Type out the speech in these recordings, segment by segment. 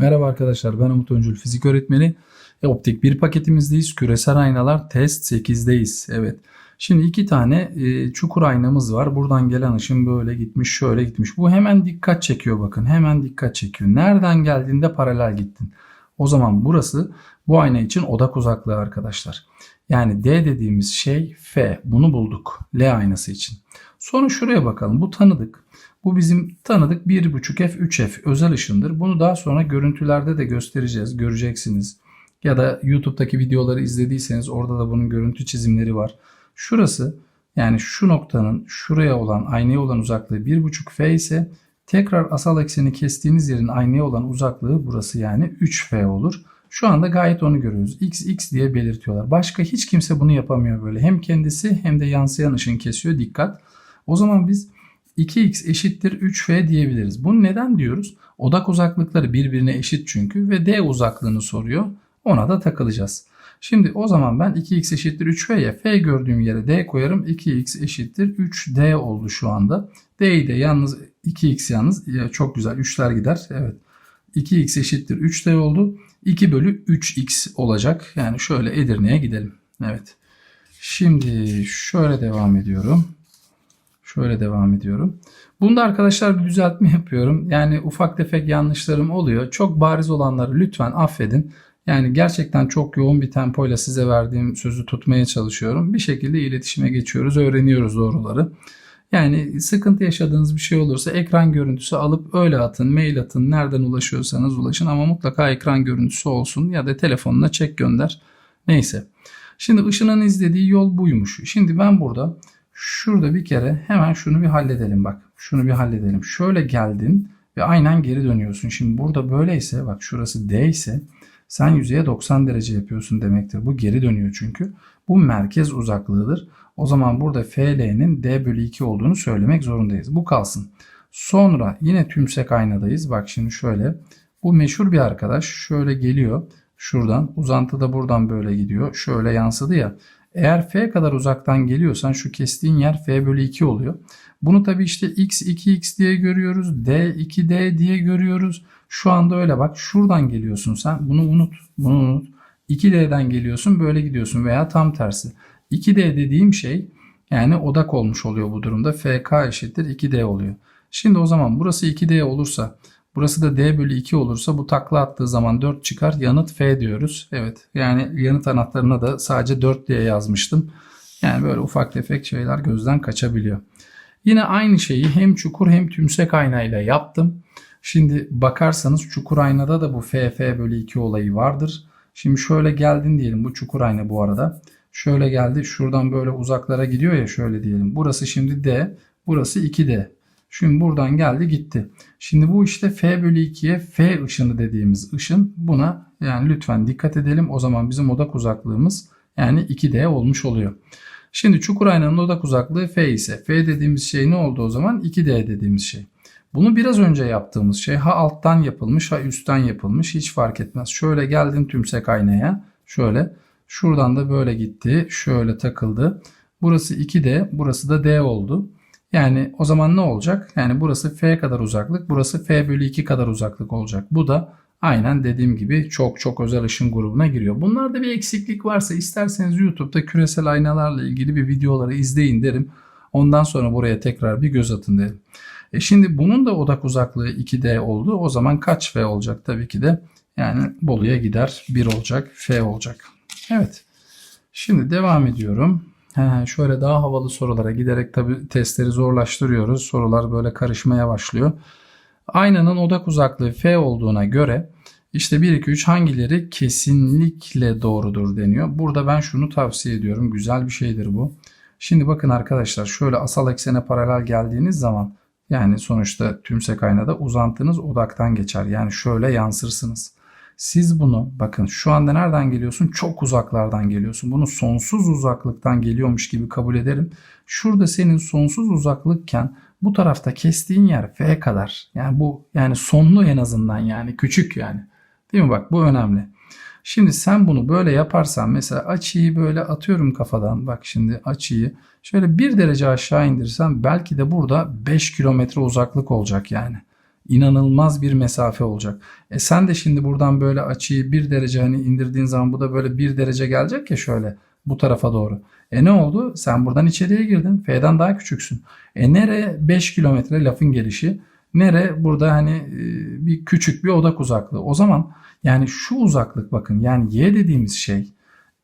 Merhaba arkadaşlar ben Umut Öncül fizik öğretmeni. E, optik bir paketimizdeyiz. Küresel aynalar test 8'deyiz. Evet. Şimdi iki tane e, çukur aynamız var. Buradan gelen ışın böyle gitmiş şöyle gitmiş. Bu hemen dikkat çekiyor bakın. Hemen dikkat çekiyor. Nereden geldiğinde paralel gittin. O zaman burası bu ayna için odak uzaklığı arkadaşlar. Yani D dediğimiz şey F. Bunu bulduk. L aynası için. Sonra şuraya bakalım. Bu tanıdık. Bu bizim tanıdık 1.5F 3F özel ışındır. Bunu daha sonra görüntülerde de göstereceğiz. Göreceksiniz. Ya da YouTube'daki videoları izlediyseniz orada da bunun görüntü çizimleri var. Şurası yani şu noktanın şuraya olan aynaya olan uzaklığı 1.5F ise tekrar asal ekseni kestiğiniz yerin aynaya olan uzaklığı burası yani 3F olur. Şu anda gayet onu görüyoruz. X, X diye belirtiyorlar. Başka hiç kimse bunu yapamıyor böyle. Hem kendisi hem de yansıyan ışın kesiyor. Dikkat. O zaman biz 2x eşittir 3f diyebiliriz. Bunu neden diyoruz? Odak uzaklıkları birbirine eşit çünkü ve d uzaklığını soruyor. Ona da takılacağız. Şimdi o zaman ben 2x eşittir 3f ya f gördüğüm yere d koyarım. 2x eşittir 3d oldu şu anda. d'yi de yalnız 2x yalnız ya çok güzel 3'ler gider. Evet. 2x eşittir 3d oldu. 2 bölü 3x olacak. Yani şöyle Edirne'ye gidelim. Evet. Şimdi şöyle devam ediyorum. Şöyle devam ediyorum. Bunda arkadaşlar bir düzeltme yapıyorum. Yani ufak tefek yanlışlarım oluyor. Çok bariz olanları lütfen affedin. Yani gerçekten çok yoğun bir tempoyla size verdiğim sözü tutmaya çalışıyorum. Bir şekilde iletişime geçiyoruz, öğreniyoruz doğruları. Yani sıkıntı yaşadığınız bir şey olursa ekran görüntüsü alıp öyle atın, mail atın, nereden ulaşıyorsanız ulaşın ama mutlaka ekran görüntüsü olsun ya da telefonuna çek gönder. Neyse. Şimdi ışının izlediği yol buymuş. Şimdi ben burada Şurada bir kere hemen şunu bir halledelim bak. Şunu bir halledelim. Şöyle geldin ve aynen geri dönüyorsun. Şimdi burada böyleyse bak şurası D ise sen yüzeye 90 derece yapıyorsun demektir. Bu geri dönüyor çünkü. Bu merkez uzaklığıdır. O zaman burada FL'nin D bölü 2 olduğunu söylemek zorundayız. Bu kalsın. Sonra yine tümsek aynadayız. Bak şimdi şöyle. Bu meşhur bir arkadaş şöyle geliyor. Şuradan uzantı da buradan böyle gidiyor. Şöyle yansıdı ya. Eğer f kadar uzaktan geliyorsan şu kestiğin yer f bölü 2 oluyor. Bunu tabi işte x 2x diye görüyoruz. d 2d diye görüyoruz. Şu anda öyle bak. Şuradan geliyorsun sen. Bunu unut. Bunu unut. 2d'den geliyorsun böyle gidiyorsun veya tam tersi. 2d dediğim şey yani odak olmuş oluyor bu durumda. fk eşittir 2d oluyor. Şimdi o zaman burası 2d olursa Burası da D bölü 2 olursa bu takla attığı zaman 4 çıkar. Yanıt F diyoruz. Evet yani yanıt anahtarına da sadece 4 diye yazmıştım. Yani böyle ufak tefek şeyler gözden kaçabiliyor. Yine aynı şeyi hem çukur hem tümsek aynayla yaptım. Şimdi bakarsanız çukur aynada da bu FF bölü 2 olayı vardır. Şimdi şöyle geldin diyelim bu çukur ayna bu arada. Şöyle geldi şuradan böyle uzaklara gidiyor ya şöyle diyelim. Burası şimdi D burası 2D. Şimdi buradan geldi gitti. Şimdi bu işte F bölü 2'ye F ışını dediğimiz ışın buna yani lütfen dikkat edelim. O zaman bizim odak uzaklığımız yani 2D olmuş oluyor. Şimdi çukur aynanın odak uzaklığı F ise F dediğimiz şey ne oldu o zaman? 2D dediğimiz şey. Bunu biraz önce yaptığımız şey ha alttan yapılmış ha üstten yapılmış hiç fark etmez. Şöyle geldin tümsek aynaya şöyle şuradan da böyle gitti şöyle takıldı. Burası 2D burası da D oldu. Yani o zaman ne olacak? Yani burası f kadar uzaklık, burası f bölü 2 kadar uzaklık olacak. Bu da aynen dediğim gibi çok çok özel ışın grubuna giriyor. Bunlarda bir eksiklik varsa isterseniz YouTube'da küresel aynalarla ilgili bir videoları izleyin derim. Ondan sonra buraya tekrar bir göz atın derim. E şimdi bunun da odak uzaklığı 2D oldu. O zaman kaç f olacak? Tabii ki de yani Bolu'ya gider 1 olacak, f olacak. Evet. Şimdi devam ediyorum. He, şöyle daha havalı sorulara giderek tabi testleri zorlaştırıyoruz. Sorular böyle karışmaya başlıyor. Aynanın odak uzaklığı F olduğuna göre işte 1, 2, 3 hangileri kesinlikle doğrudur deniyor. Burada ben şunu tavsiye ediyorum. Güzel bir şeydir bu. Şimdi bakın arkadaşlar şöyle asal eksene paralel geldiğiniz zaman yani sonuçta tümsek aynada uzantınız odaktan geçer. Yani şöyle yansırsınız. Siz bunu bakın şu anda nereden geliyorsun? Çok uzaklardan geliyorsun. Bunu sonsuz uzaklıktan geliyormuş gibi kabul ederim. Şurada senin sonsuz uzaklıkken bu tarafta kestiğin yer F kadar. Yani bu yani sonlu en azından yani küçük yani. Değil mi bak bu önemli. Şimdi sen bunu böyle yaparsan mesela açıyı böyle atıyorum kafadan. Bak şimdi açıyı şöyle bir derece aşağı indirsem belki de burada 5 kilometre uzaklık olacak yani. İnanılmaz bir mesafe olacak. E sen de şimdi buradan böyle açıyı bir derece hani indirdiğin zaman bu da böyle bir derece gelecek ya şöyle bu tarafa doğru. E ne oldu? Sen buradan içeriye girdin. F'den daha küçüksün. E nere 5 kilometre lafın gelişi? Nere burada hani e, bir küçük bir odak uzaklığı. O zaman yani şu uzaklık bakın yani y dediğimiz şey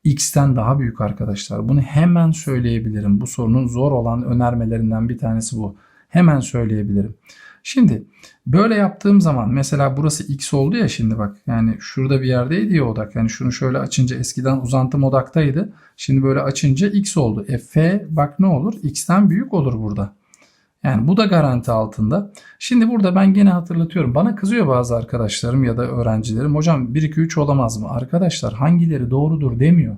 x'ten daha büyük arkadaşlar. Bunu hemen söyleyebilirim. Bu sorunun zor olan önermelerinden bir tanesi bu. Hemen söyleyebilirim. Şimdi böyle yaptığım zaman mesela burası x oldu ya şimdi bak yani şurada bir yerdeydi ya odak. Yani şunu şöyle açınca eskiden uzantım odaktaydı. Şimdi böyle açınca x oldu. E f bak ne olur? x'ten büyük olur burada. Yani bu da garanti altında. Şimdi burada ben gene hatırlatıyorum. Bana kızıyor bazı arkadaşlarım ya da öğrencilerim. Hocam 1 2 3 olamaz mı? Arkadaşlar hangileri doğrudur demiyor.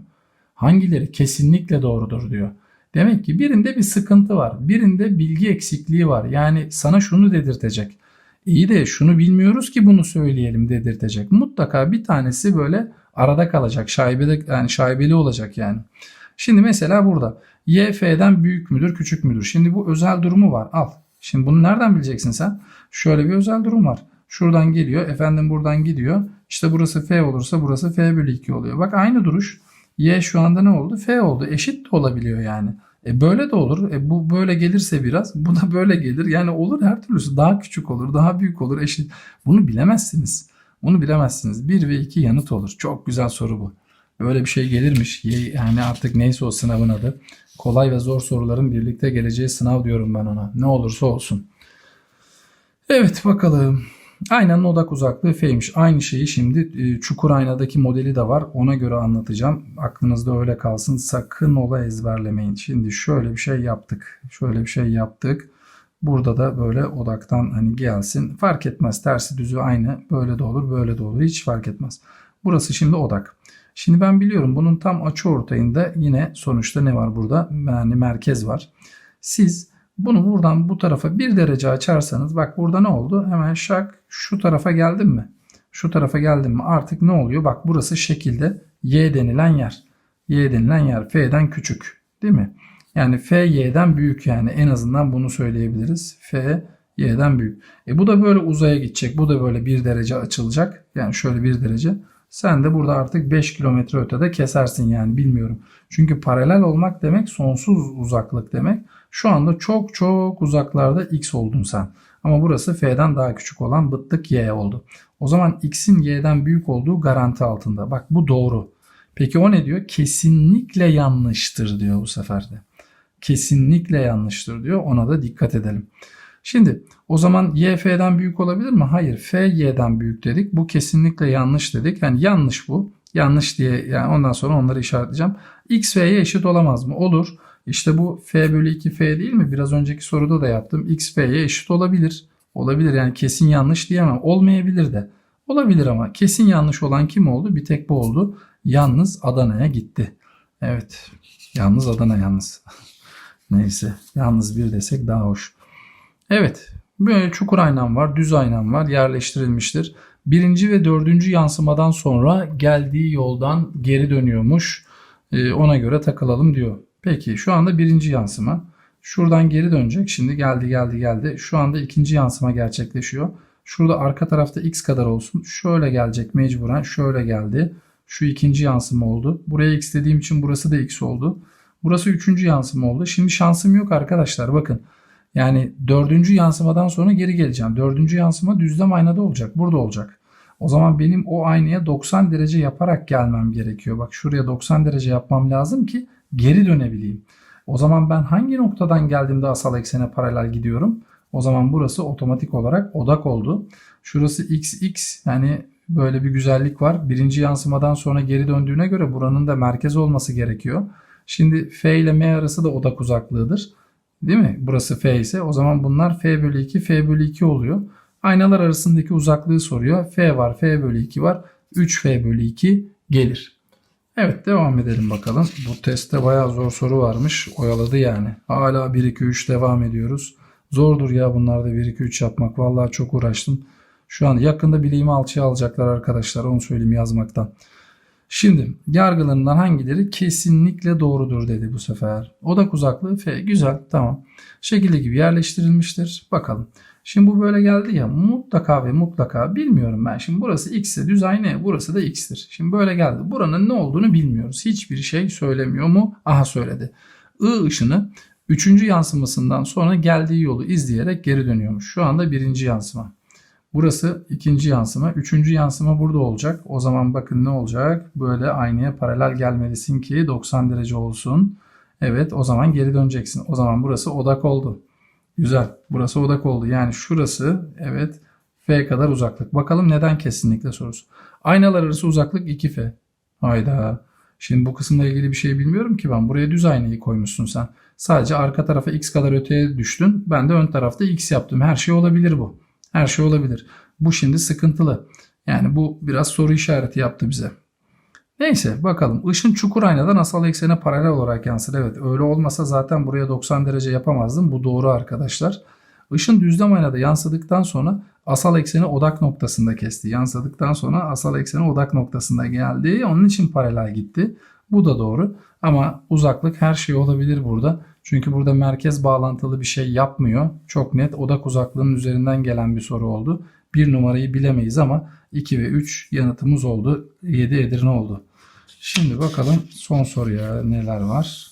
Hangileri kesinlikle doğrudur diyor. Demek ki birinde bir sıkıntı var. Birinde bilgi eksikliği var. Yani sana şunu dedirtecek. İyi de şunu bilmiyoruz ki bunu söyleyelim dedirtecek. Mutlaka bir tanesi böyle arada kalacak. Şaibeli, yani şaibeli olacak yani. Şimdi mesela burada y f'den büyük müdür küçük müdür? Şimdi bu özel durumu var. Al. Şimdi bunu nereden bileceksin sen? Şöyle bir özel durum var. Şuradan geliyor. Efendim buradan gidiyor. İşte burası f olursa burası f bölü 2 oluyor. Bak aynı duruş. Y şu anda ne oldu? F oldu. Eşit de olabiliyor yani. E böyle de olur. E bu böyle gelirse biraz bu da böyle gelir. Yani olur her türlüsü. Daha küçük olur, daha büyük olur, eşit. Bunu bilemezsiniz. Bunu bilemezsiniz. 1 ve 2 yanıt olur. Çok güzel soru bu. Böyle bir şey gelirmiş. Yani artık neyse o sınavın adı. Kolay ve zor soruların birlikte geleceği sınav diyorum ben ona. Ne olursa olsun. Evet bakalım. Aynanın odak uzaklığı F'ymiş. Aynı şeyi şimdi e, çukur aynadaki modeli de var. Ona göre anlatacağım. Aklınızda öyle kalsın. Sakın ola ezberlemeyin. Şimdi şöyle bir şey yaptık. Şöyle bir şey yaptık. Burada da böyle odaktan hani gelsin. Fark etmez. Tersi düzü aynı. Böyle de olur, böyle de olur. Hiç fark etmez. Burası şimdi odak. Şimdi ben biliyorum bunun tam açı ortayında yine sonuçta ne var burada? Yani merkez var. Siz bunu buradan bu tarafa bir derece açarsanız bak burada ne oldu? Hemen şak şu tarafa geldim mi? Şu tarafa geldim mi? Artık ne oluyor? Bak burası şekilde y denilen yer. Y denilen yer f'den küçük. Değil mi? Yani f y'den büyük yani en azından bunu söyleyebiliriz. F y'den büyük. E bu da böyle uzaya gidecek. Bu da böyle bir derece açılacak. Yani şöyle bir derece. Sen de burada artık 5 kilometre ötede kesersin yani bilmiyorum. Çünkü paralel olmak demek sonsuz uzaklık demek. Şu anda çok çok uzaklarda x oldun sen. Ama burası f'den daha küçük olan bıttık y oldu. O zaman x'in y'den büyük olduğu garanti altında. Bak bu doğru. Peki o ne diyor? Kesinlikle yanlıştır diyor bu sefer de. Kesinlikle yanlıştır diyor. Ona da dikkat edelim. Şimdi o zaman y f'den büyük olabilir mi? Hayır f y'den büyük dedik. Bu kesinlikle yanlış dedik. Yani yanlış bu. Yanlış diye yani ondan sonra onları işaretleyeceğim. x f'ye eşit olamaz mı? Olur. İşte bu f bölü 2 f değil mi? Biraz önceki soruda da yaptım. x f'ye eşit olabilir. Olabilir yani kesin yanlış diyemem. Olmayabilir de. Olabilir ama kesin yanlış olan kim oldu? Bir tek bu oldu. Yalnız Adana'ya gitti. Evet. Yalnız Adana yalnız. Neyse. Yalnız bir desek daha hoş. Evet. Böyle çukur aynam var. Düz aynam var. Yerleştirilmiştir. Birinci ve dördüncü yansımadan sonra geldiği yoldan geri dönüyormuş. Ee, ona göre takılalım diyor. Peki şu anda birinci yansıma. Şuradan geri dönecek. Şimdi geldi geldi geldi. Şu anda ikinci yansıma gerçekleşiyor. Şurada arka tarafta x kadar olsun. Şöyle gelecek mecburen. Şöyle geldi. Şu ikinci yansıma oldu. Buraya x dediğim için burası da x oldu. Burası üçüncü yansıma oldu. Şimdi şansım yok arkadaşlar. Bakın. Yani dördüncü yansımadan sonra geri geleceğim. Dördüncü yansıma düzlem aynada olacak. Burada olacak. O zaman benim o aynaya 90 derece yaparak gelmem gerekiyor. Bak şuraya 90 derece yapmam lazım ki geri dönebileyim. O zaman ben hangi noktadan geldiğimde asal eksene paralel gidiyorum? O zaman burası otomatik olarak odak oldu. Şurası xx yani böyle bir güzellik var. Birinci yansımadan sonra geri döndüğüne göre buranın da merkez olması gerekiyor. Şimdi f ile m arası da odak uzaklığıdır. Değil mi? Burası f ise o zaman bunlar f bölü 2 f bölü 2 oluyor. Aynalar arasındaki uzaklığı soruyor. f var f bölü 2 var. 3f bölü 2 gelir. Evet devam edelim bakalım. Bu testte bayağı zor soru varmış. Oyaladı yani. Hala 1 2 3 devam ediyoruz. Zordur ya bunlarda 1 2 3 yapmak. Vallahi çok uğraştım. Şu an yakında bileğimi alçıya alacaklar arkadaşlar. Onu söyleyeyim yazmaktan. Şimdi yargılarından hangileri kesinlikle doğrudur dedi bu sefer. Odak uzaklığı F. Güzel tamam. Şekilde gibi yerleştirilmiştir. Bakalım. Şimdi bu böyle geldi ya mutlaka ve mutlaka bilmiyorum ben. Şimdi burası x ise düz aynı burası da x'tir. Şimdi böyle geldi. Buranın ne olduğunu bilmiyoruz. Hiçbir şey söylemiyor mu? Aha söyledi. I ışını üçüncü yansımasından sonra geldiği yolu izleyerek geri dönüyormuş. Şu anda birinci yansıma. Burası ikinci yansıma. Üçüncü yansıma burada olacak. O zaman bakın ne olacak? Böyle aynaya paralel gelmelisin ki 90 derece olsun. Evet o zaman geri döneceksin. O zaman burası odak oldu. Güzel. Burası odak oldu. Yani şurası evet F kadar uzaklık. Bakalım neden kesinlikle sorusu. Aynalar arası uzaklık 2F. Hayda. Şimdi bu kısımla ilgili bir şey bilmiyorum ki ben. Buraya düz aynayı koymuşsun sen. Sadece arka tarafa x kadar öteye düştün. Ben de ön tarafta x yaptım. Her şey olabilir bu. Her şey olabilir. Bu şimdi sıkıntılı. Yani bu biraz soru işareti yaptı bize. Neyse bakalım. Işın çukur aynadan asal eksene paralel olarak yansır. Evet öyle olmasa zaten buraya 90 derece yapamazdım. Bu doğru arkadaşlar. Işın düzlem aynada yansıdıktan sonra asal ekseni odak noktasında kesti. Yansıdıktan sonra asal ekseni odak noktasında geldi. Onun için paralel gitti. Bu da doğru. Ama uzaklık her şey olabilir burada. Çünkü burada merkez bağlantılı bir şey yapmıyor. Çok net odak uzaklığının üzerinden gelen bir soru oldu. Bir numarayı bilemeyiz ama 2 ve 3 yanıtımız oldu. 7 Edirne oldu. Şimdi bakalım son soruya neler var.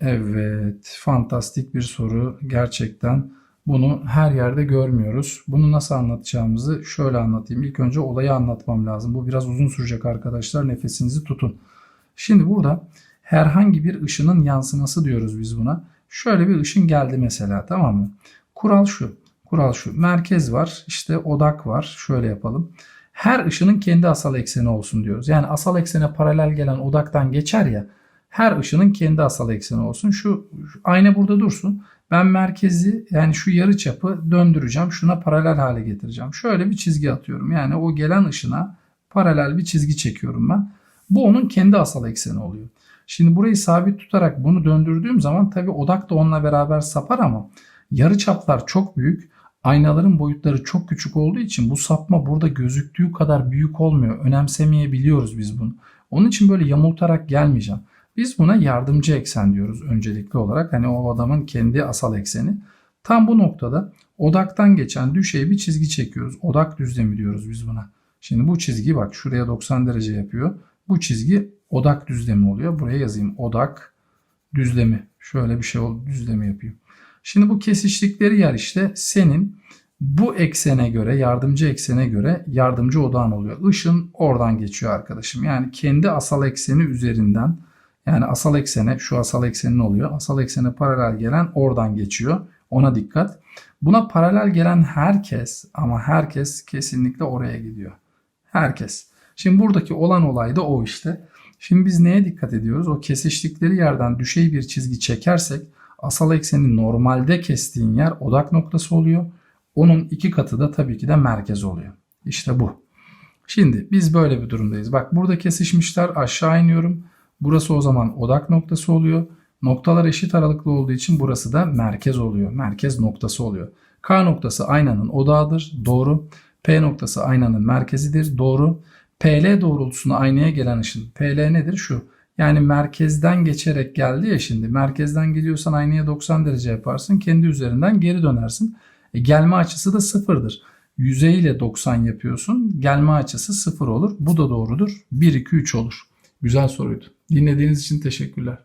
Evet, fantastik bir soru gerçekten. Bunu her yerde görmüyoruz. Bunu nasıl anlatacağımızı şöyle anlatayım. İlk önce olayı anlatmam lazım. Bu biraz uzun sürecek arkadaşlar. Nefesinizi tutun. Şimdi burada herhangi bir ışının yansıması diyoruz biz buna. Şöyle bir ışın geldi mesela tamam mı? Kural şu. Kural şu. Merkez var. işte odak var. Şöyle yapalım. Her ışının kendi asal ekseni olsun diyoruz. Yani asal eksene paralel gelen odaktan geçer ya. Her ışının kendi asal ekseni olsun. Şu, ayna burada dursun. Ben merkezi yani şu yarı çapı döndüreceğim. Şuna paralel hale getireceğim. Şöyle bir çizgi atıyorum. Yani o gelen ışına paralel bir çizgi çekiyorum ben. Bu onun kendi asal ekseni oluyor. Şimdi burayı sabit tutarak bunu döndürdüğüm zaman tabi odak da onunla beraber sapar ama yarı çaplar çok büyük. Aynaların boyutları çok küçük olduğu için bu sapma burada gözüktüğü kadar büyük olmuyor. Önemsemeyebiliyoruz biz bunu. Onun için böyle yamultarak gelmeyeceğim. Biz buna yardımcı eksen diyoruz öncelikli olarak. Hani o adamın kendi asal ekseni. Tam bu noktada odaktan geçen düşey bir çizgi çekiyoruz. Odak düzlemi diyoruz biz buna. Şimdi bu çizgi bak şuraya 90 derece yapıyor. Bu çizgi odak düzlemi oluyor. Buraya yazayım odak düzlemi. Şöyle bir şey oldu düzlemi yapayım. Şimdi bu kesiştikleri yer işte senin bu eksene göre, yardımcı eksene göre yardımcı odağın oluyor. Işın oradan geçiyor arkadaşım. Yani kendi asal ekseni üzerinden yani asal eksene, şu asal eksenin oluyor. Asal eksene paralel gelen oradan geçiyor. Ona dikkat. Buna paralel gelen herkes ama herkes kesinlikle oraya gidiyor. Herkes. Şimdi buradaki olan olay da o işte. Şimdi biz neye dikkat ediyoruz? O kesiştikleri yerden düşey bir çizgi çekersek asal ekseni normalde kestiğin yer odak noktası oluyor. Onun iki katı da tabii ki de merkez oluyor. İşte bu. Şimdi biz böyle bir durumdayız. Bak burada kesişmişler aşağı iniyorum. Burası o zaman odak noktası oluyor. Noktalar eşit aralıklı olduğu için burası da merkez oluyor. Merkez noktası oluyor. K noktası aynanın odağıdır. Doğru. P noktası aynanın merkezidir. Doğru. PL doğrultusuna aynaya gelen ışın. PL nedir? Şu. Yani merkezden geçerek geldi ya şimdi. Merkezden geliyorsan aynaya 90 derece yaparsın. Kendi üzerinden geri dönersin. E, gelme açısı da sıfırdır. Yüzey ile 90 yapıyorsun. Gelme açısı sıfır olur. Bu da doğrudur. 1, 2, 3 olur. Güzel soruydu. Dinlediğiniz için teşekkürler.